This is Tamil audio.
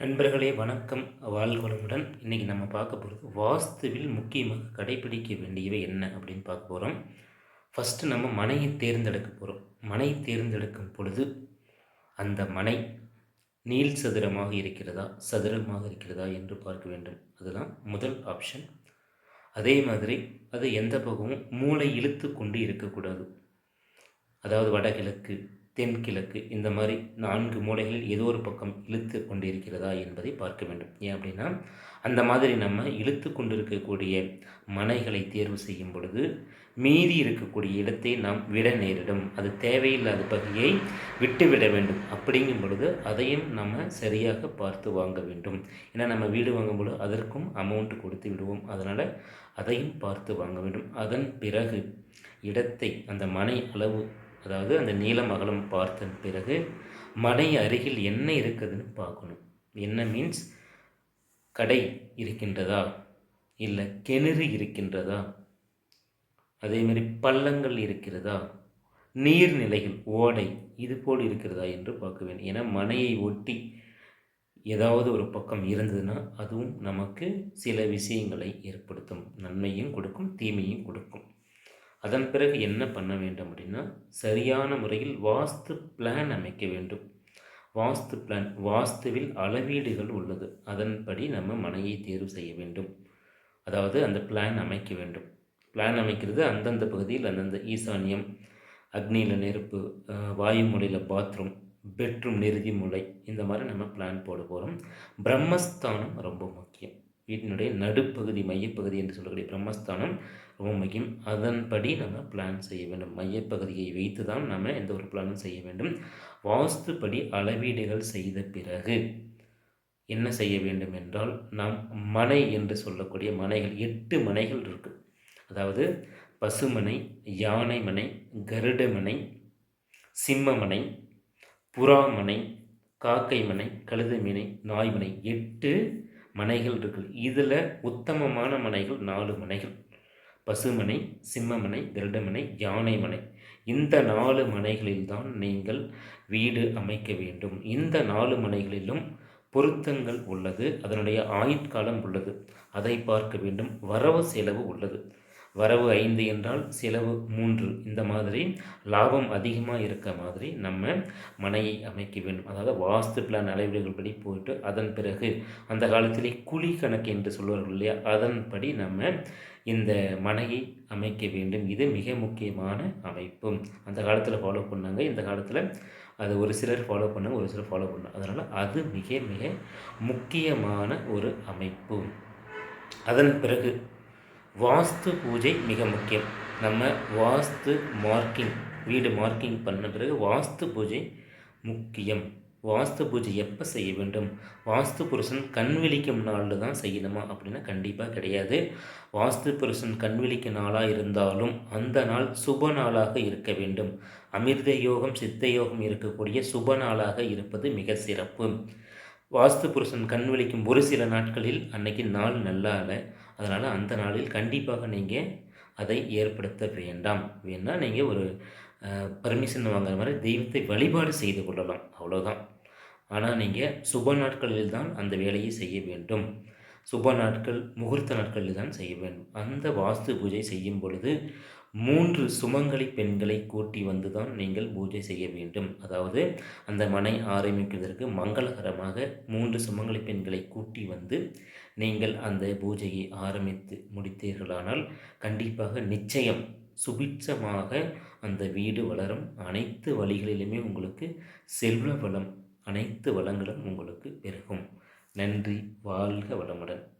நண்பர்களே வணக்கம். வாழ்வளமுடன் இன்றைக்கி நம்ம பார்க்க போகிறது வாஸ்துவில் முக்கியமாக கடைபிடிக்க வேண்டியவை என்ன அப்படின்னு பார்க்க போகிறோம் ஃபஸ்ட்டு நம்ம மனையை தேர்ந்தெடுக்க போகிறோம் மனை தேர்ந்தெடுக்கும் பொழுது அந்த மனை நீள் சதுரமாக இருக்கிறதா சதுரமாக இருக்கிறதா என்று பார்க்க வேண்டும். அதுதான் முதல் ஆப்ஷன் அதே மாதிரி அது எந்த பக்கமும் மூளை இழுத்து கொண்டு இருக்கக்கூடாது. அதாவது வடகிழக்கு தென்கிழக்கு இந்த மாதிரி நான்கு மூலைகளில் ஏதோ ஒரு பக்கம் இழுத்து கொண்டிருக்கிறதா என்பதை பார்க்க வேண்டும். ஏன் அப்படின்னா அந்த மாதிரி நம்ம இழுத்து கொண்டிருக்கக்கூடிய மனைகளை தேர்வு செய்யும் பொழுது மீதி இருக்கக்கூடிய இடத்தை நாம் விட நேரிடும். அது தேவையில்லாத பகுதியை விட்டுவிட வேண்டும். அப்படிங்கும் பொழுது அதையும் நம்ம சரியாக பார்த்து வாங்க வேண்டும். ஏன்னா நம்ம வீடு வாங்கும்பொழுது அதற்கும் அமௌண்ட் கொடுத்து விடுவோம். அதனால் அதையும் பார்த்து வாங்க வேண்டும். அதன் பிறகு இடத்தை அந்த மனை அளவு அதாவது அந்த நீளம் அகலம் பார்த்த பிறகு மனை அருகில் என்ன இருக்குதுன்னு பார்க்கணும். என்ன மீன்ஸ் கடை இருக்கின்றதா? இல்லை கிணறு இருக்கின்றதா? அதேமாரி பள்ளங்கள் இருக்கிறதா? நீர்நிலைகள் ஓடை இது போல் இருக்கிறதா? என்று பார்க்க வேண்டும். ஏன்னா மனையை ஒட்டி ஏதாவது ஒரு பக்கம் இருந்ததுன்னா அதுவும் நமக்கு சில விஷயங்களை ஏற்படுத்தும். நன்மையும் கொடுக்கும் தீமையும் கொடுக்கும். அதன் பிறகு என்ன பண்ண வேண்டும் அப்படின்னா சரியான முறையில் வாஸ்து பிளான் அமைக்க வேண்டும். வாஸ்து பிளான் வாஸ்துவில் அளவீடுகள் உள்ளது. அதன்படி நம்ம மனையை தேர்வு செய்ய வேண்டும். அதாவது அந்த பிளான் அமைக்க வேண்டும். பிளான் அமைக்கிறது அந்தந்த பகுதியில் அந்தந்த ஈசானியம் அக்னியில் நெருப்பு வாயு மூலையில் பாத்ரூம் பெட்ரூம் நிறுதி மூலை இந்த மாதிரி நம்ம பிளான் போட போகிறோம் பிரம்மஸ்தானம் ரொம்ப முக்கியம். வீட்டினுடைய நடுப்பகுதி மையப்பகுதி என்று சொல்லக்கூடிய பிரம்மஸ்தானம் ரொம்ப முக்கியம் அதன்படி நம்ம பிளான் செய்ய வேண்டும். மையப்பகுதியை வைத்து தான் நம்ம எந்த ஒரு பிளானும் செய்ய வேண்டும். வாஸ்துப்படி அளவீடுகள் செய்த பிறகு என்ன செய்ய வேண்டும் என்றால் நாம் மனை என்று சொல்லக்கூடிய மனைகள் எட்டு மனைகள் இருக்குது அதாவது பசுமனை யானை மனை கருட மனை சிம்மமனை புறாமனை காக்கை மனை கழுத மீனை நாய்மனை எட்டு மனைகள் இருக்குது இதில் உத்தமமான மனைகள் நாலு மனைகள். பசுமனை சிம்மமனை கருடமனை யானை மனை இந்த நாலு மனைகளில்தான் நீங்கள் வீடு அமைக்க வேண்டும். இந்த நாலு மனைகளிலும் பொருத்தங்கள் உள்ளது. அதனுடைய ஆயுட்காலம் உள்ளது. அதை பார்க்க வேண்டும். வரவு செலவு உள்ளது. வரவு ஐந்து என்றால் செலவு மூன்று. இந்த மாதிரி லாபம் அதிகமாக இருக்க மாதிரி நம்ம மனையை அமைக்க வேண்டும். அதாவது வாஸ்து பிளான் அளவீடுகள் படி போயிட்டு அதன் பிறகு அந்த காலத்திலே குழி கணக்கு என்று சொல்வார்கள் இல்லையா? அதன்படி நம்ம இந்த மனையை அமைக்க வேண்டும். இது மிக முக்கியமான அமைப்பு. அந்த காலத்தில் ஃபாலோ பண்ணாங்க. இந்த காலத்தில் அது ஒரு சிலர் ஃபாலோ பண்ணாங்க ஒரு சிலர் ஃபாலோ பண்ணாங்க அதனால் அது மிக மிக முக்கியமான ஒரு அமைப்பு. அதன் பிறகு வாஸ்து பூஜை மிக முக்கியம். நம்ம வாஸ்து மார்க்கிங் வீடு மார்க்கிங் பண்ண பிறகு வாஸ்து பூஜை முக்கியம். வாஸ்து பூஜை எப்போ செய்ய வேண்டும்? வாஸ்து புருஷன் கண் விழிக்கும் நாளில் தான் செய்யணுமா? அப்படின்னா கண்டிப்பாக கிடையாது. வாஸ்து புருஷன் கண் விழிக்கும் நாளாக இருந்தாலும் அந்த நாள் சுப நாளாக இருக்க வேண்டும். அமிர்த யோகம் சித்த யோகம் இருக்கக்கூடிய சுப நாளாக இருப்பது மிக சிறப்பு. வாஸ்து புருஷன் கண் விழிக்கும் ஒரு சில நாட்களில் அன்னைக்கு நாள் நல்லா இல்லை அதனால் அந்த நாளில் கண்டிப்பாக நீங்கள் அதை ஏற்படுத்த வேண்டாம். வேணால் நீங்கள் ஒரு பர்மிஷன் வாங்குற மாதிரி தெய்வத்தை வழிபாடு செய்து கொள்ளலாம். அவ்வளோதான் ஆனால் நீங்கள் சுப நாட்களில் தான் அந்த வேலையை செய்ய வேண்டும். சுப நாட்கள் முகூர்த்த நாட்களில் தான் செய்ய வேண்டும். அந்த வாஸ்து பூஜை செய்யும் பொழுது மூன்று சுமங்கலி பெண்களை கூட்டி வந்து தான் நீங்கள் பூஜை செய்ய வேண்டும். அதாவது அந்த மனை ஆரம்பிப்பதற்கு மங்களகரமாக மூன்று சுமங்கலி பெண்களை கூட்டி வந்து நீங்கள் அந்த பூஜையை ஆரம்பித்து முடித்தீர்களானால் கண்டிப்பாக நிச்சயம் சுபிட்சமாக அந்த வீடு வளரும். அனைத்து வழிகளிலுமே உங்களுக்கு செல்வ வளம் அனைத்து வளங்களும் உங்களுக்கு பெருகும். நன்றி வாழ்க வளமுடன்.